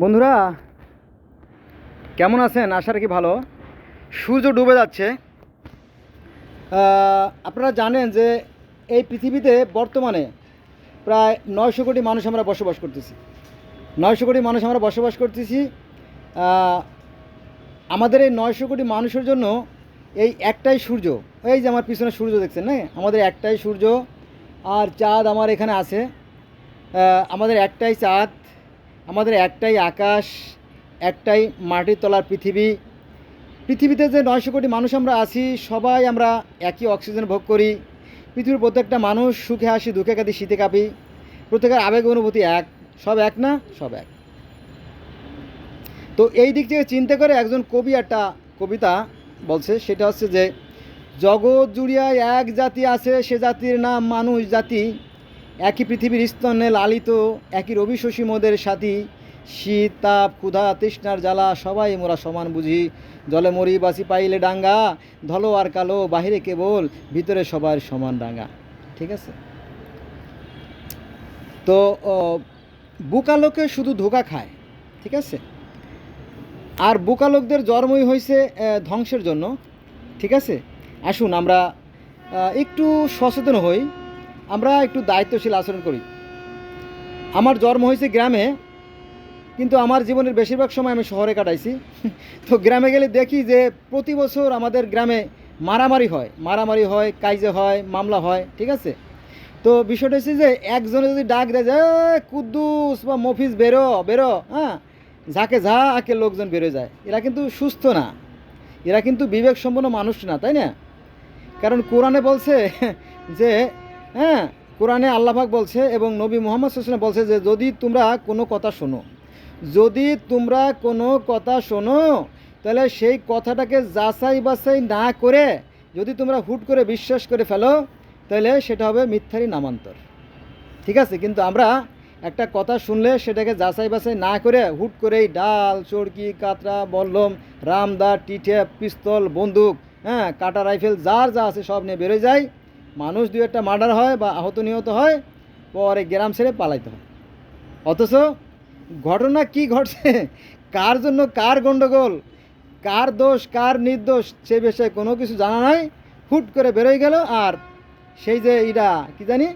বন্ধুরা, কেমন আছেন? আশা রাখি ভালো। সূর্য ডুবে যাচ্ছে। আপনারা জানেন যে এই পৃথিবীতে বর্তমানে প্রায় নয়শো কোটি মানুষ আমরা বসবাস করতেছি। নয়শো কোটি মানুষ আমরা বসবাস করতেছি। আমাদের এই নয়শো কোটি মানুষের জন্য এই একটাই সূর্য। এই যে আমার পিছনে সূর্য দেখছেন না আমাদের একটাই সূর্য। আর চাঁদ আমার এখানে আছে। আমাদের একটাই চাঁদ। আমাদের একটাই আকাশ, একটাই মাটির তলার পৃথিবী। পৃথিবীতে যে নয়শো কোটি মানুষ আমরা আছি, সবাই আমরা একই অক্সিজেন ভোগ করি। পৃথিবীর প্রত্যেকটা মানুষ সুখে হাসি, দুঃখে কাঁদি, শীতে কাঁপি। প্রত্যেকের আবেগ অনুভূতি এক। সব এক না? সব এক। তো এই দিক থেকে চিন্তা করে একজন কবি একটা কবিতা বলছে, সেটা হচ্ছে যে, জগৎ জুড়িয়ায় এক জাতি আছে, সে জাতির নাম মানুষ জাতি। একই পৃথিবীর স্তনে লালিত, একই রবি শশী মোদের সাথী। শীত, তাপ, ক্ষুধা, তৃষ্ণার জ্বালা, সবাই মোরা সমান বুঝি। জলে মরি বাসি পাইলে ডাঙ্গা, ধলো আর কালো, বাহিরে কেবল, ভিতরে সবার সমান ডাঙ্গা। ঠিক আছে? তো বুকালোকে শুধু ধোকা খায়। ঠিক আছে? আর বুকালোকদের জন্মই হয়েছে ধ্বংসের জন্য। ঠিক আছে? আসুন আমরা একটু সচেতন হই। আমরা একটু দায়িত্বশীল আচরণ করি। আমার জন্ম হয়েছে গ্রামে, কিন্তু আমার জীবনের বেশিরভাগ সময় আমি শহরে কাটাইছি। তো গ্রামে গেলে দেখি যে প্রতি বছর আমাদের গ্রামে মারামারি হয়। মারামারি হয়, কাইজে হয়, মামলা হয়, ঠিক আছে? তো বিষয়টা হচ্ছে যে একজনে যদি ডাক দেয় যে কুদ্দুস বা মফিজ, বেরো বেরো হ্যাঁ? যাকে যা আঁকে লোকজন বেরো যায়। এরা কিন্তু সুস্থ না। এরা কিন্তু বিবেক সম্পন্ন মানুষ না, তাই না? কারণ কোরআনে বলছে যে হ্যাঁ কোরআনে আল্লাহাক বলছে এবং নবী মোহাম্মদ হোসেন বলছে যে যদি তোমরা কোনো কথা শোনো, যদি তোমরা কোনো কথা শোনো, তাহলে সেই কথাটাকে যাচাই বাছাই না করে যদি তোমরা হুট করে বিশ্বাস করে ফেলো, তাহলে সেটা হবে মিথ্যারই নামান্তর। ঠিক আছে? কিন্তু আমরা একটা কথা শুনলে সেটাকে যাচাই বাছাই না করে হুট করেই ডাল চড়কি কাতরা, বল্লম, রামদা টিঠে পিস্তল, বন্দুক হ্যাঁ কাটা রাইফেল, যার যা আছে সব নিয়ে বেরোয় যায়। মানুষ দু একটা মার্ডার হয় বা আহত নিহত হয়, পরে গ্রাম ছেড়ে পালাইতে হয়। অথচ ঘটনা কি ঘটছে? কার জন্য কার গণ্ডগোল কার দোষ, কার নির্দোষ, সে বিষয়ে কোনো কিছু জানা নাই। হুট করে বেরোয় গেল আর সেই যে ইটা, কি জানি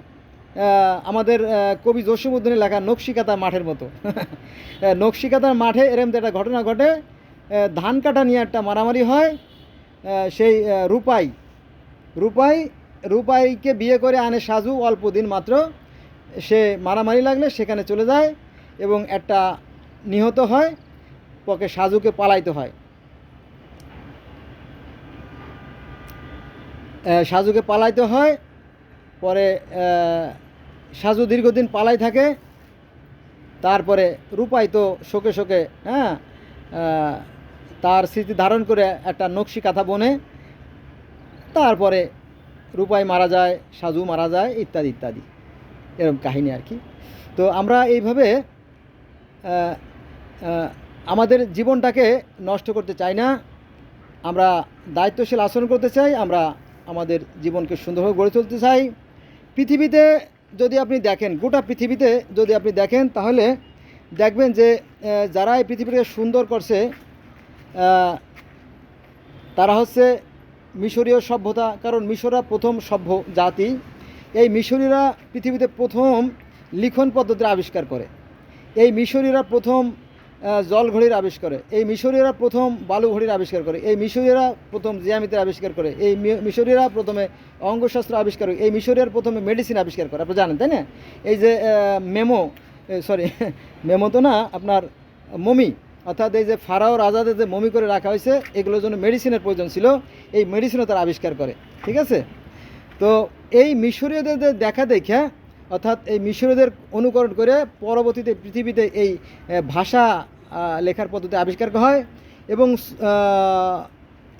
আমাদের কবি জসীমউদ্দিনের লেখা নকশিকাতা মাঠের মতো। নকশিকাতার মাঠে এরম একটা ঘটনা ঘটে। ধান কাটা নিয়ে একটা মারামারি হয়। সেই রূপাই রূপাই রূপাইকে বিয়ে করে আনে সাজু অল্প দিন মাত্র। সে মারামারি লাগলে সেখানে চলে যায় এবং একটা নিহত হয় পকে সাজুকে পালাইতে হয়। সাজুকে পালাইতে হয়, পরে সাজু দীর্ঘদিন পালাই থাকে। তারপরে রূপাই তো শোকে শোকে হ্যাঁ তার স্মৃতি ধারণ করে একটা নকশি কাঁথা বনে। তারপরে রূপাই মারা যায়, সাজু মারা যায়, ইত্যাদি ইত্যাদি। এরকম কাহিনী আর কি। তো আমরা এইভাবে আমাদের জীবনটাকে নষ্ট করতে চাই না। আমরা দায়িত্বশীল আচরণ করতে চাই, আমরা আমাদের জীবনকে সুন্দরভাবে গড়ে তুলতে চাই। পৃথিবীতে যদি আপনি দেখেন, গোটা পৃথিবীতে যদি আপনি দেখেন, তাহলে দেখবেন যে যারা এই পৃথিবীকে সুন্দর করছে তারা হচ্ছে মিশরীয় সভ্যতা, কারণ মিশররা প্রথম সভ্য জাতি। এই মিশরীরা পৃথিবীতে প্রথম লিখন পদ্ধতির আবিষ্কার করে। এই মিশরীরা প্রথম জল ঘড়ির আবিষ্কার করে। এই মিশরীয়রা প্রথম বালু ঘড়ির আবিষ্কার করে। এই মিশরীরা প্রথম জিয়ামিতের আবিষ্কার করে। এই মিশরীরা প্রথমে অঙ্গশাস্ত্র আবিষ্কার করে। এই মিশরীয়র প্রথমে মেডিসিন আবিষ্কার করে। আপনি জানেন, তাই না? এই যে মেমো সরি মেমো তো না, আপনার মমি। অর্থাৎ এই যে ফারাও রাজাদের যে মমি করে রাখা হয়েছে, এগুলোর জন্য মেডিসিনের প্রয়োজন ছিল, এই মেডিসিনও তারা আবিষ্কার করে, ঠিক আছে? তো এই মিশরীয়দের দেখা দেখে অর্থাৎ এই মিশরীয়দের অনুকরণ করে পরবর্তীতে পৃথিবীতে এই ভাষা লেখার পদ্ধতি আবিষ্কার করা হয় এবং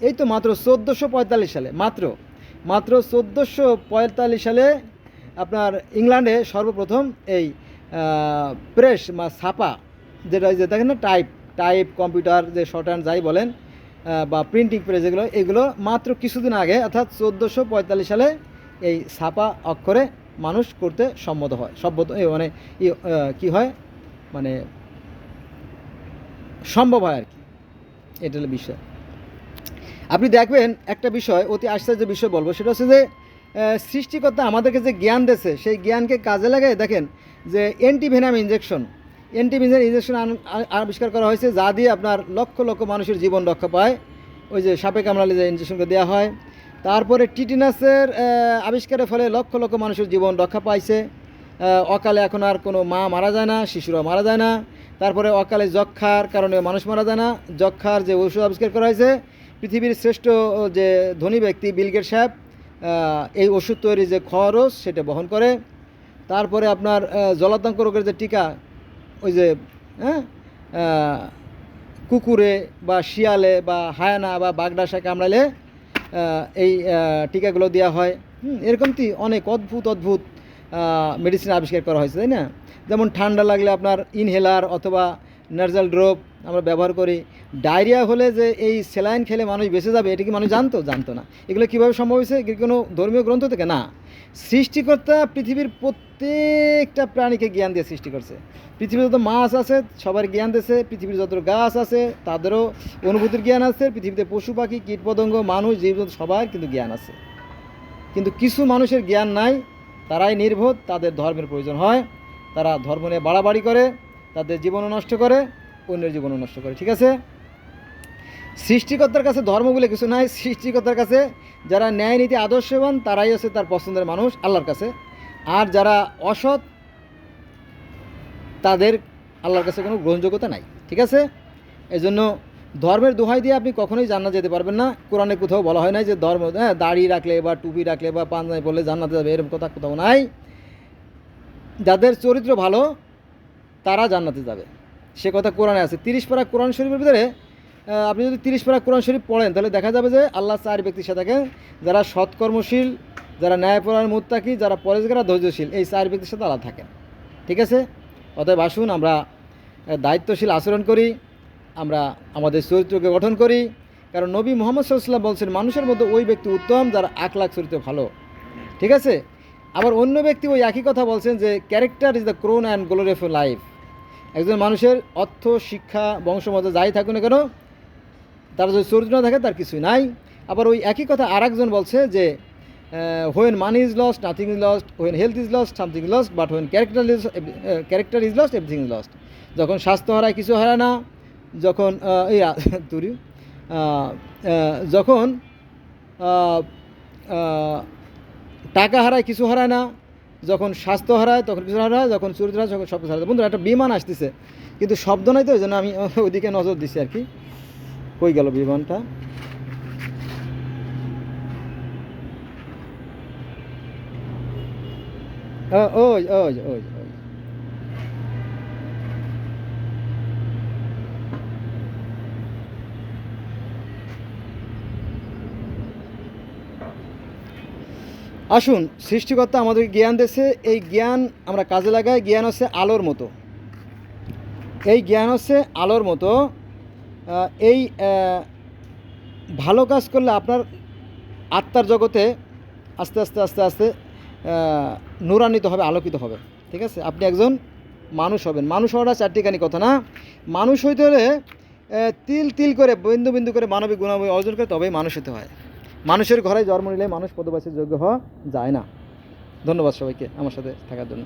এই তো মাত্র চোদ্দোশো পঁয়তাল্লিশ সালে, মাত্র মাত্র চোদ্দোশো পঁয়তাল্লিশ সালে আপনার ইংল্যান্ডে সর্বপ্রথম এই প্রেস বা ছাপা, যেটা দেখেন না টাইপ টাইপ, কম্পিউটার, যে শর্ট হ্যান্ড যাই বলেন বা প্রিন্টিং প্রেস এগুলো এগুলো মাত্র কিছুদিন আগে, অর্থাৎ চোদ্দোশো পঁয়তাল্লিশ সালে এই ছাপা অক্ষরে মানুষ করতে সম্মত হয়। এ মানে কি হয়? মানে সম্ভব হয় আর কি। এটা হলো বিষয়। আপনি দেখবেন একটা বিষয়, অতি আশ্চর্য বিষয় বলব। সেটা হচ্ছে যে সৃষ্টিকর্তা আমাদেরকে যে জ্ঞান দিয়েছে, সেই জ্ঞানকে কাজে লাগায় দেখেন যে অ্যান্টিভেনাম ইঞ্জেকশন অ্যান্টিভেনাম ইঞ্জেকশন আবিষ্কার করা হয়েছে, যা দিয়ে আপনার লক্ষ লক্ষ মানুষের জীবন রক্ষা পায়। ওই যে সাপে কামড়ালে যে ইঞ্জেকশনটা দেওয়া হয়। তারপরে টিটিনাসের আবিষ্কারের ফলে লক্ষ লক্ষ মানুষের জীবন রক্ষা পাইছে। অকালে এখন আর কোনো মা মারা যায় না শিশুরা মারা যায় না। তারপরে অকালে যক্ষার কারণে মানুষ মারা যায় না। যক্ষার যে ওষুধ আবিষ্কার করা হয়েছে, পৃথিবীর শ্রেষ্ঠ যে ধনী ব্যক্তি বিলগেট সাহেব এই ওষুধ তৈরি যে খরচ সেটা বহন করে। তারপরে আপনার জলাতঙ্ক রোগের যে টিকা ওই যে হ্যাঁ? কুকুরে বা শিয়ালে বা হায়ানা বা বাগডাসায় কামড়ালে এই টিকাগুলো দেওয়া হয়। হুম, এরকম কি অনেক অদ্ভুত অদ্ভুত মেডিসিন আবিষ্কার করা হয়েছে তাই না? যেমন ঠান্ডা লাগলে আপনার ইনহেলার অথবা নার্জাল ড্রপ আমরা ব্যবহার করি। ডায়রিয়া হলে যে এই স্যালাইন খেলে মানুষ বেঁচে যাবে এটা কি মানুষ জানতো? জানতো না। এগুলো কীভাবে সম্ভব হয়েছে? কোনো ধর্মীয় গ্রন্থ থেকে? না। সৃষ্টিকর্তা পৃথিবীর প্রত্যেকটা প্রাণীকে জ্ঞান দিয়ে সৃষ্টি করছে। পৃথিবীর যত মাছ আছে, সবার জ্ঞান দিয়েছে পৃথিবীর যত গাছ আছে, তাদেরও অনুভূতির জ্ঞান আছে, পৃথিবীতে পশু পাখি কীটপতঙ্গ মানুষ, জীবজন্তু, সবার কিন্তু জ্ঞান আছে। কিন্তু কিছু মানুষের জ্ঞান নাই, তারাই নির্বোধ, তাদের ধর্মের প্রয়োজন হয়, তারা ধর্ম নিয়ে বাড়াবাড়ি করে, তাদের জীবনও নষ্ট করে, অন্যের জীবনও নষ্ট করে, ঠিক আছে? সৃষ্টিকর্তার কাছে ধর্ম বলে কিছু নাই, সৃষ্টিকর্তার কাছে যারা ন্যায় নীতি আদর্শবান, তারাই হচ্ছে তার পছন্দের মানুষ, আল্লাহর কাছে। আর যারা অসৎ তাদের আল্লাহর কাছে কোনো গ্রহণযোগ্যতা নাই, ঠিক আছে? এই জন্য ধর্মের দোহাই দিয়ে আপনি কখনোই জান্নাত যেতে পারবেন না। কোরআনে কোথাও বলা হয় নাই যে ধর্ম হ্যাঁ দাড়ি রাখলে বা টুপি রাখলে বা পাঞ্জাবি পরলে জান্নাতে যাবে, এরকম কথা কোথাও নাই। যাদের চরিত্র ভালো, তারা জান্নাতে যাবে। সে কথা কোরআনে আছে। তিরিশ পারা কোরআন শরীফের ভিতরে আপনি যদি তিরিশ পারা কোরআন শরীফ পড়েন, তাহলে দেখা যাবে যে আল্লাহ চার ব্যক্তির সাথে থাকেন, যারা সৎকর্মশীল, যারা ন্যায়পরায়ণ, মুত্তাকি, যারা পরেশগারা ধৈর্যশীল, এই চার ব্যক্তির সাথে আল্লাহ থাকেন। ঠিক আছে? অতএব আসুন, আমরা দায়িত্বশীল আচরণ করি, আমরা আমাদের চরিত্রকে গঠন করি। কারণ নবী মোহাম্মদ সাল্লাম বলছেন, মানুষের মধ্যে ওই ব্যক্তি উত্তম, যার আখলাখ চরিত্র ভালো। ঠিক আছে? আবার অন্য ব্যক্তি ওই একই কথা বলছেন যে character is the crown and glory of life একজন মানুষের অর্থ, শিক্ষা বংশমত যাই থাকুক না কেন, তার যদি চরিত্র না থাকে, তার কিছুই নাই। আবার ওই একই কথা আর বলছে যে when money is lost nothing is lost when health is lost something is lost but when character is character is lost everything is lost যখন স্বাস্থ্য হারায়, কিছু হারায় না। যখন এই তুরি যখন টাকা হারায়, কিছু হারায় না। যখন স্বাস্থ্য হারায়, তখন কিছু হারায় যখন চরিত্র হারায়, তখন সব কিছু হারায় বন্ধুরা, একটা বিমান আসতেছে। কিন্তু শব্দ নাই তো ওই জন্য আমি ওইদিকে নজর দিচ্ছি আর কি। কই গেল বিমানটা? ওই ওই আসুন, সৃষ্টিকর্তা আমাদেরকে জ্ঞান দিয়েছে। এই জ্ঞান আমরা কাজে লাগাই। জ্ঞান হচ্ছে আলোর মতো। এই জ্ঞান হচ্ছে আলোর মতো। এই ভালো কাজ করলে আপনার আত্মার জগতে আস্তে আস্তে আস্তে আস্তে নূরান্বিত হবে, আলোকিত হবে। ঠিক আছে? আপনি একজন মানুষ হবেন। মানুষ হওয়াটা চারটিখানি কথা না? মানুষ হইতে হলে তিল তিল করে, বিন্দু বিন্দু করে মানবিক গুণাবলী অর্জন করে তবেই মানুষ হতে হয়। মানুষের ঘরে জন্ম নিলে মানুষ পদবাসীর যোগ্য হওয়া যায় না। ধন্যবাদ সবাইকে আমার সাথে থাকার জন্য।